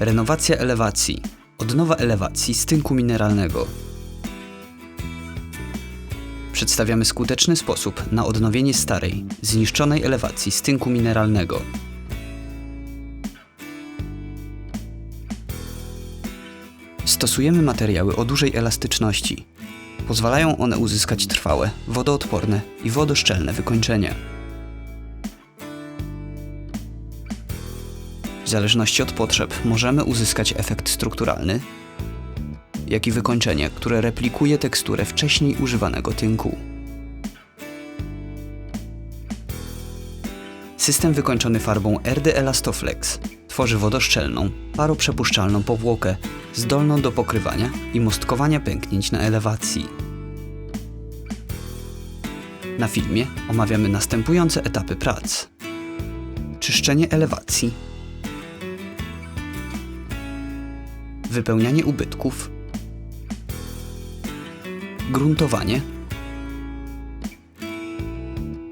Renowacja elewacji. Odnowa elewacji z tynku mineralnego. Przedstawiamy skuteczny sposób na odnowienie starej, zniszczonej elewacji z tynku mineralnego. Stosujemy materiały o dużej elastyczności. Pozwalają one uzyskać trwałe, wodoodporne i wodoszczelne wykończenie. W zależności od potrzeb możemy uzyskać efekt strukturalny, jak i wykończenie, które replikuje teksturę wcześniej używanego tynku. System wykończony farbą RD Elastoflex tworzy wodoszczelną, paroprzepuszczalną powłokę, zdolną do pokrywania i mostkowania pęknięć na elewacji. Na filmie omawiamy następujące etapy prac. Czyszczenie elewacji, wypełnianie ubytków, gruntowanie,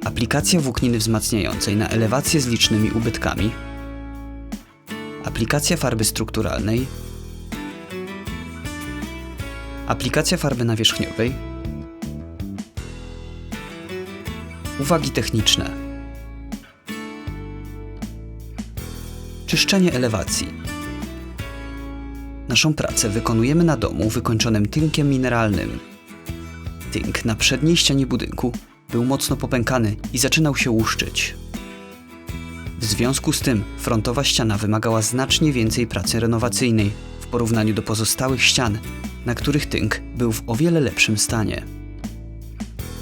aplikacja włókniny wzmacniającej na elewację z licznymi ubytkami, aplikacja farby strukturalnej, aplikacja farby nawierzchniowej, uwagi techniczne, czyszczenie elewacji. Naszą pracę wykonujemy na domu wykończonym tynkiem mineralnym. Tynk na przedniej ścianie budynku był mocno popękany i zaczynał się łuszczyć. W związku z tym frontowa ściana wymagała znacznie więcej pracy renowacyjnej w porównaniu do pozostałych ścian, na których tynk był w o wiele lepszym stanie.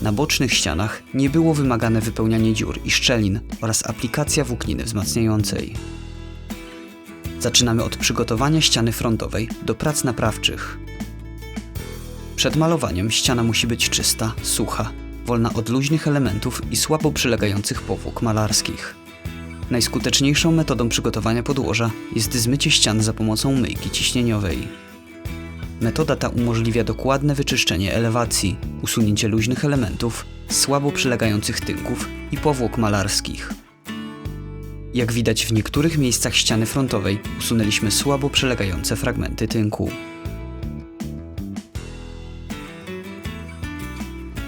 Na bocznych ścianach nie było wymagane wypełnianie dziur i szczelin oraz aplikacja włókniny wzmacniającej. Zaczynamy od przygotowania ściany frontowej do prac naprawczych. Przed malowaniem ściana musi być czysta, sucha, wolna od luźnych elementów i słabo przylegających powłok malarskich. Najskuteczniejszą metodą przygotowania podłoża jest zmycie ścian za pomocą myjki ciśnieniowej. Metoda ta umożliwia dokładne wyczyszczenie elewacji, usunięcie luźnych elementów, słabo przylegających tynków i powłok malarskich. Jak widać w niektórych miejscach ściany frontowej usunęliśmy słabo przylegające fragmenty tynku.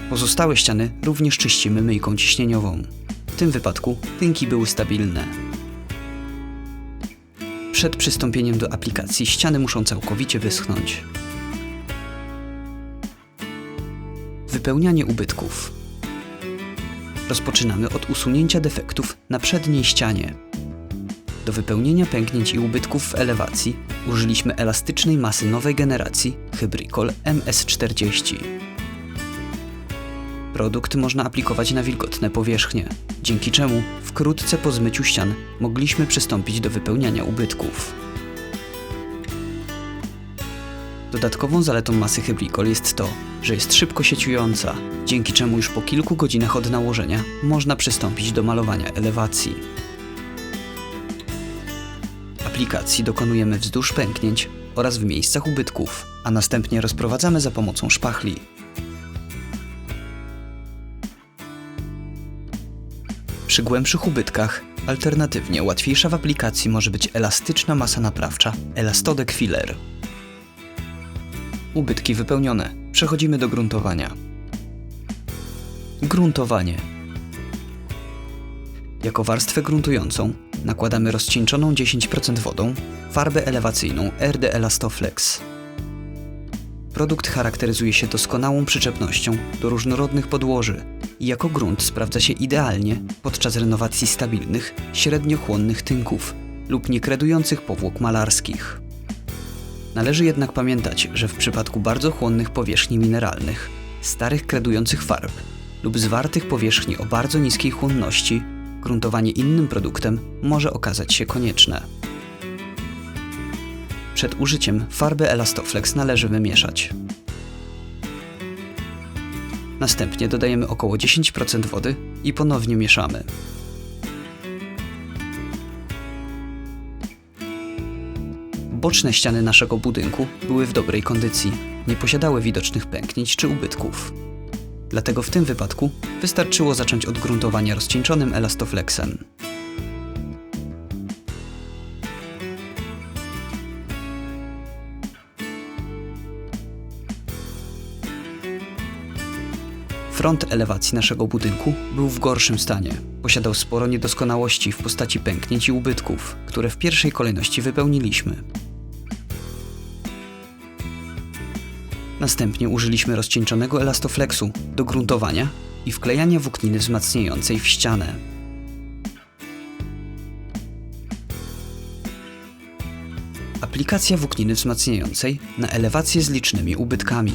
Pozostałe ściany również czyścimy myjką ciśnieniową. W tym wypadku tynki były stabilne. Przed przystąpieniem do aplikacji ściany muszą całkowicie wyschnąć. Wypełnianie ubytków. Rozpoczynamy od usunięcia defektów na przedniej ścianie. Do wypełnienia pęknięć i ubytków w elewacji użyliśmy elastycznej masy nowej generacji Hybricol MS40. Produkt można aplikować na wilgotne powierzchnie, dzięki czemu wkrótce po zmyciu ścian mogliśmy przystąpić do wypełniania ubytków. Dodatkową zaletą masy Hybricol jest to, że jest szybko sieciująca, dzięki czemu już po kilku godzinach od nałożenia można przystąpić do malowania elewacji. Aplikacji dokonujemy wzdłuż pęknięć oraz w miejscach ubytków, a następnie rozprowadzamy za pomocą szpachli. Przy głębszych ubytkach alternatywnie łatwiejsza w aplikacji może być elastyczna masa naprawcza Elastodec Filler. Ubytki wypełnione. Przechodzimy do gruntowania. Gruntowanie. Jako warstwę gruntującą nakładamy rozcieńczoną 10% wodą farbę elewacyjną RD Elastoflex. Produkt charakteryzuje się doskonałą przyczepnością do różnorodnych podłoży i jako grunt sprawdza się idealnie podczas renowacji stabilnych, średnio chłonnych tynków lub niekredujących powłok malarskich. Należy jednak pamiętać, że w przypadku bardzo chłonnych powierzchni mineralnych, starych kredujących farb lub zwartych powierzchni o bardzo niskiej chłonności, gruntowanie innym produktem może okazać się konieczne. Przed użyciem farbę Elastoflex należy wymieszać. Następnie dodajemy około 10% wody i ponownie mieszamy. Boczne ściany naszego budynku były w dobrej kondycji, nie posiadały widocznych pęknięć czy ubytków. Dlatego w tym wypadku wystarczyło zacząć od gruntowania rozcieńczonym elastoflexem. Front elewacji naszego budynku był w gorszym stanie. Posiadał sporo niedoskonałości w postaci pęknięć i ubytków, które w pierwszej kolejności wypełniliśmy. Następnie użyliśmy rozcieńczonego elastoflexu do gruntowania i wklejania włókniny wzmacniającej w ścianę. Aplikacja włókniny wzmacniającej na elewację z licznymi ubytkami.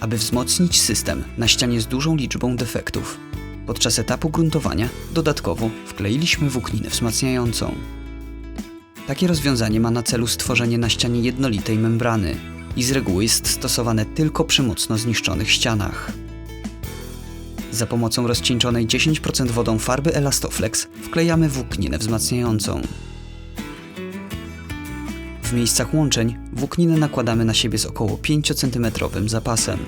Aby wzmocnić system na ścianie z dużą liczbą defektów, podczas etapu gruntowania dodatkowo wkleiliśmy włókninę wzmacniającą. Takie rozwiązanie ma na celu stworzenie na ścianie jednolitej membrany i z reguły jest stosowane tylko przy mocno zniszczonych ścianach. Za pomocą rozcieńczonej 10% wodą farby Elastoflex wklejamy włókninę wzmacniającą. W miejscach łączeń włókninę nakładamy na siebie z około 5 cm zapasem.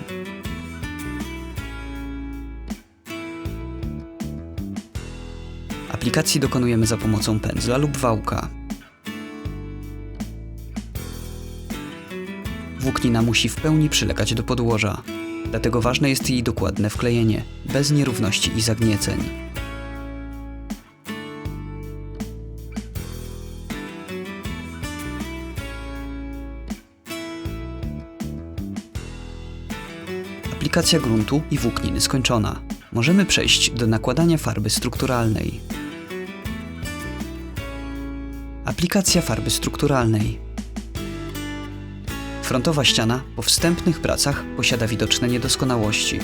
Aplikacji dokonujemy za pomocą pędzla lub wałka. Włóknina musi w pełni przylegać do podłoża, dlatego ważne jest jej dokładne wklejenie, bez nierówności i zagnieceń. Aplikacja gruntu i włókniny skończona. Możemy przejść do nakładania farby strukturalnej. Aplikacja farby strukturalnej. Frontowa ściana po wstępnych pracach posiada widoczne niedoskonałości.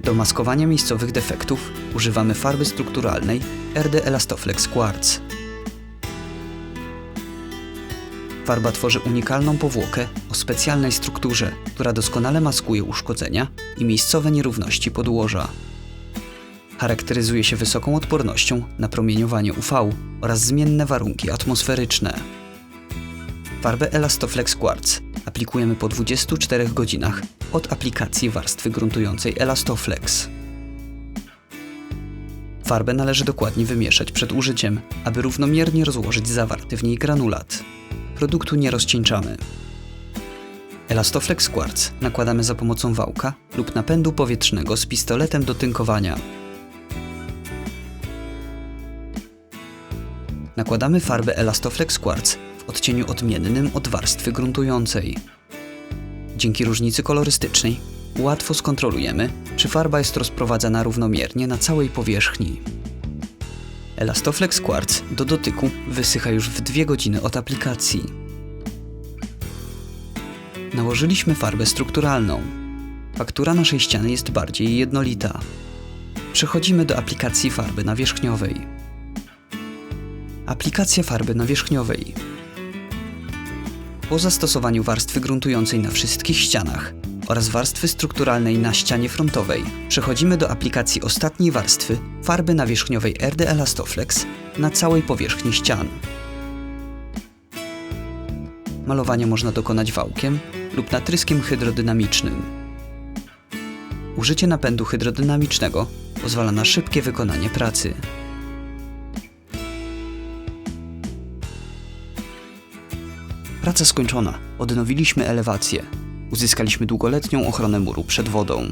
Do maskowania miejscowych defektów używamy farby strukturalnej RD Elastoflex Quartz. Farba tworzy unikalną powłokę o specjalnej strukturze, która doskonale maskuje uszkodzenia i miejscowe nierówności podłoża. Charakteryzuje się wysoką odpornością na promieniowanie UV oraz zmienne warunki atmosferyczne. Farbę Elastoflex Quartz aplikujemy po 24 godzinach od aplikacji warstwy gruntującej Elastoflex. Farbę należy dokładnie wymieszać przed użyciem, aby równomiernie rozłożyć zawarty w niej granulat. Produktu nie rozcieńczamy. Elastoflex Quartz nakładamy za pomocą wałka lub napędu powietrznego z pistoletem do tynkowania. Nakładamy farbę Elastoflex Quartz odcieniu odmiennym od warstwy gruntującej. Dzięki różnicy kolorystycznej łatwo skontrolujemy, czy farba jest rozprowadzana równomiernie na całej powierzchni. Elastoflex Quartz do dotyku wysycha już w 2 godziny od aplikacji. Nałożyliśmy farbę strukturalną. Faktura naszej ściany jest bardziej jednolita. Przechodzimy do aplikacji farby nawierzchniowej. Aplikacja farby nawierzchniowej. Po zastosowaniu warstwy gruntującej na wszystkich ścianach oraz warstwy strukturalnej na ścianie frontowej, przechodzimy do aplikacji ostatniej warstwy farby nawierzchniowej RD Elastoflex na całej powierzchni ścian. Malowanie można dokonać wałkiem lub natryskiem hydrodynamicznym. Użycie napędu hydrodynamicznego pozwala na szybkie wykonanie pracy. Praca skończona. Odnowiliśmy elewację. Uzyskaliśmy długoletnią ochronę muru przed wodą.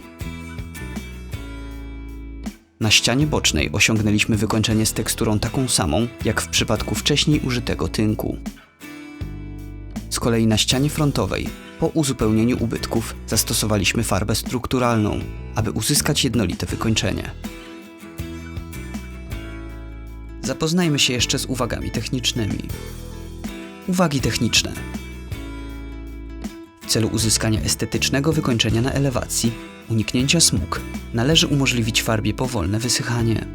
Na ścianie bocznej osiągnęliśmy wykończenie z teksturą taką samą, jak w przypadku wcześniej użytego tynku. Z kolei na ścianie frontowej, po uzupełnieniu ubytków, zastosowaliśmy farbę strukturalną, aby uzyskać jednolite wykończenie. Zapoznajmy się jeszcze z uwagami technicznymi. Uwagi techniczne. W celu uzyskania estetycznego wykończenia na elewacji, uniknięcia smug, należy umożliwić farbie powolne wysychanie.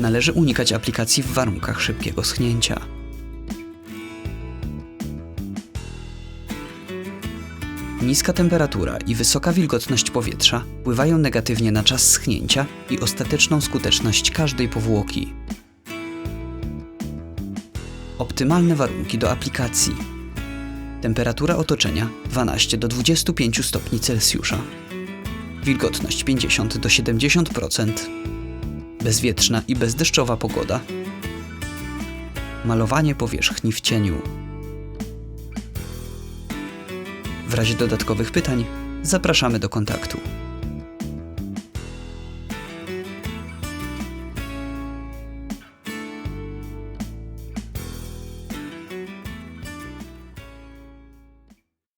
Należy unikać aplikacji w warunkach szybkiego schnięcia. Niska temperatura i wysoka wilgotność powietrza wpływają negatywnie na czas schnięcia i ostateczną skuteczność każdej powłoki. Optymalne warunki do aplikacji. Temperatura otoczenia 12 do 25 stopni Celsjusza. Wilgotność 50 do 70%. Bezwietrzna i bezdeszczowa pogoda. Malowanie powierzchni w cieniu. W razie dodatkowych pytań zapraszamy do kontaktu.